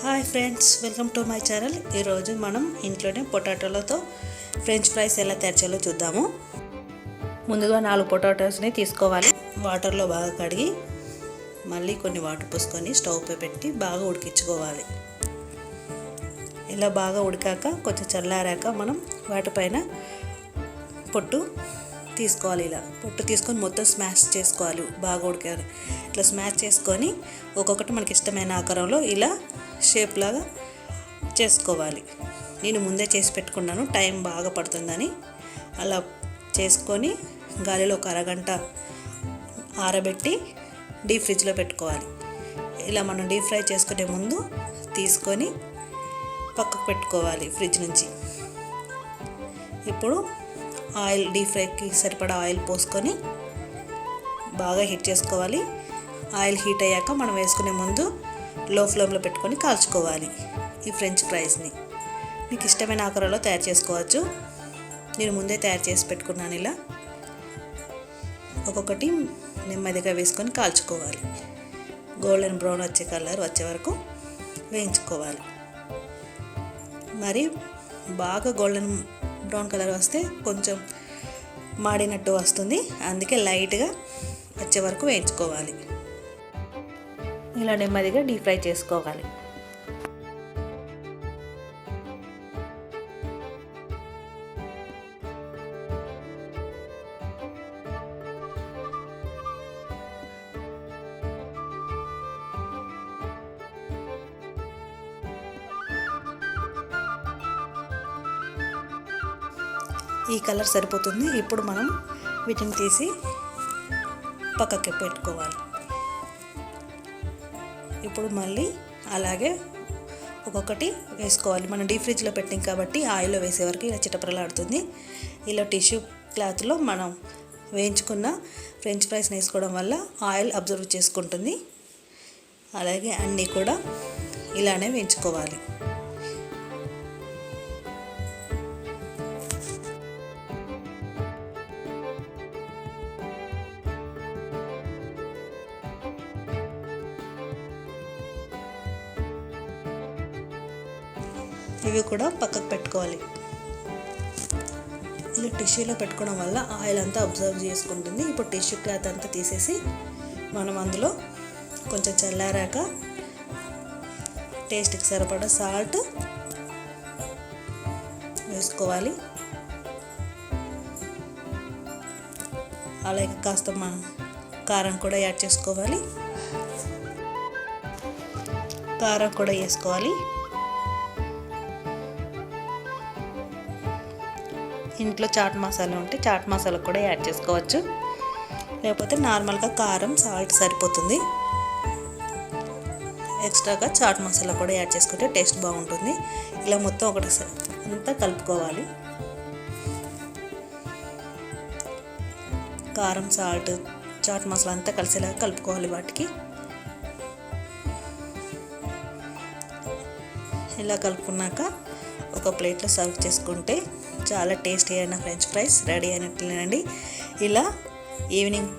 Hi friends welcome to my channel ఈరోజు మనం ఇంట్లోనే పొటాటోలతో ఫ్రెంచ్ ఫ్రైస్ ఎలా తెరచాలో చూద్దాము. ముందుగా నాలుగు పొటాటోస్ని తీసుకోవాలి. వాటర్లో బాగా కడిగి మళ్ళీ కొన్ని వాటర్ పోసుకొని స్టవ్పై పెట్టి బాగా ఉడికించుకోవాలి. ఇలా బాగా ఉడికాక కొంచెం చల్లారాక మనం వాటిపైన పొట్టు తీసుకోవాలి ఇలా. పొట్టు తీసుకొని మొత్తం స్మాష్ చేసుకోవాలి. బాగా ఉడికాలి. ఇట్లా స్మాష్ చేసుకొని ఒక్కొక్కటి మనకి ఇష్టమైన ఆకారంలో ఇలా షేప్ లాగా చేసుకోవాలి. నేను ముందే చేసి పెట్టుకున్నాను. టైం బాగా పడుతుందని. అలా చేసుకొని గాలిలో ఒక అరగంట ఆరబెట్టి డీప్ ఫ్రిడ్జ్లో పెట్టుకోవాలి. ఇలా మనం డీప్ ఫ్రై చేసుకునే ముందు తీసుకొని పక్కకు పెట్టుకోవాలి ఫ్రిడ్జ్ నుంచి. ఇప్పుడు ఆయిల్ డీప్ ఫ్రైకి సరిపడా ఆయిల్ పోసుకొని బాగా హీట్ చేసుకోవాలి. ఆయిల్ హీట్ అయ్యాక మనం వేసుకునే ముందు లో ఫ్లేమ్లో పెట్టుకొని కాల్చుకోవాలి ఈ ఫ్రెంచ్ ఫ్రైస్ని. మీకు ఇష్టమైన ఆకారంలో తయారు చేసుకోవచ్చు. నేను ముందే తయారు చేసి పెట్టుకున్నాను ఇలా. ఒక్కొక్కటి నెమ్మదిగా వేసుకొని కాల్చుకోవాలి. గోల్డెన్ బ్రౌన్ వచ్చే కలర్ వచ్చే వరకు వేయించుకోవాలి. మరి బాగా గోల్డెన్ బ్రౌన్ కలర్ వస్తే కొంచెం మాడినట్టు వస్తుంది. అందుకే లైట్గా వచ్చే వరకు వేయించుకోవాలి. ఇలా నెమ్మదిగా డీప్ ఫ్రై చేసుకోవాలి. ఈ కలర్ సరిపోతుంది. ఇప్పుడు మనం వీటిని తీసి పక్కకి పెట్టుకోవాలి. ఇప్పుడు మళ్ళీ అలాగే ఒక్కొక్కటి వేసుకోవాలి. మనం డీప్ ఫ్రిడ్జ్లో పెట్టాం కాబట్టి ఆయిల్లో వేసే వరకు ఇలా చిటపరలాడుతుంది ఇలా టిష్యూ క్లాత్లో మనం వేయించుకున్న ఫ్రెంచ్ ఫ్రైస్ వేసుకోవడం వల్ల ఆయిల్ అబ్జర్వ్ చేసుకుంటుంది. అలాగే అన్నీ కూడా ఇలానే వేయించుకోవాలి. ఇవి కూడా పక్కకు పెట్టుకోవాలి. ఇలా టిష్యూలో పెట్టుకోవడం వల్ల ఆయిల్ అంతా అబ్జర్వ్ చేసుకుంటుంది. ఇప్పుడు టిష్యూ క్లాత్ అంతా తీసేసి మనం అందులో కొంచెం చల్లారాక టేస్ట్కి సరిపడా సాల్ట్ వేసుకోవాలి. అలాగే కాస్త మా కారం కూడా యాడ్ చేసుకోవాలి. కారం కూడా వేసుకోవాలి. ఇంట్లో చాట్ మసాలా ఉంటే చాట్ మసాలా కూడా యాడ్ చేసుకోవచ్చు. లేకపోతే నార్మల్గా కారం సాల్ట్ సరిపోతుంది. ఎక్స్ట్రాగా చాట్ మసాలా కూడా యాడ్ చేసుకుంటే టేస్ట్ బాగుంటుంది. ఇలా మొత్తం ఒకటి అంతా కలుపుకోవాలి. కారం సాల్ట్ చాట్ మసాలా అంతా కలిసేలాగా కలుపుకోవాలి వాటికి. ఇలా కలుపుకున్నాక ఒక ప్లేట్లో సర్వ్ చేసుకుంటే చాలా టేస్టీ అయిన ఫ్రెంచ్ ఫ్రైస్ రెడీ అయినట్లేనండి. ఇలా ఈవినింగ్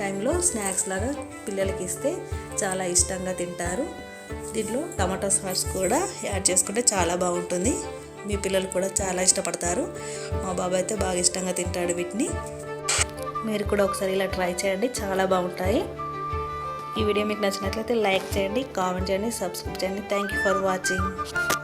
టైంలో స్నాక్స్ లాగా పిల్లలకి ఇస్తే చాలా ఇష్టంగా తింటారు. దీంట్లో టమాటో సాస్ కూడా యాడ్ చేసుకుంటే చాలా బాగుంటుంది. మీ పిల్లలు కూడా చాలా ఇష్టపడతారు. మా బాబాయ్ అయితే బాగా ఇష్టంగా తింటాడు వీటిని. మీరు కూడా ఒకసారి ఇలా ట్రై చేయండి చాలా బాగుంటాయి. ఈ వీడియో మీకు నచ్చినట్లయితే లైక్ చేయండి కామెంట్ చేయండి సబ్స్క్రైబ్ చేయండి. Thank you for watching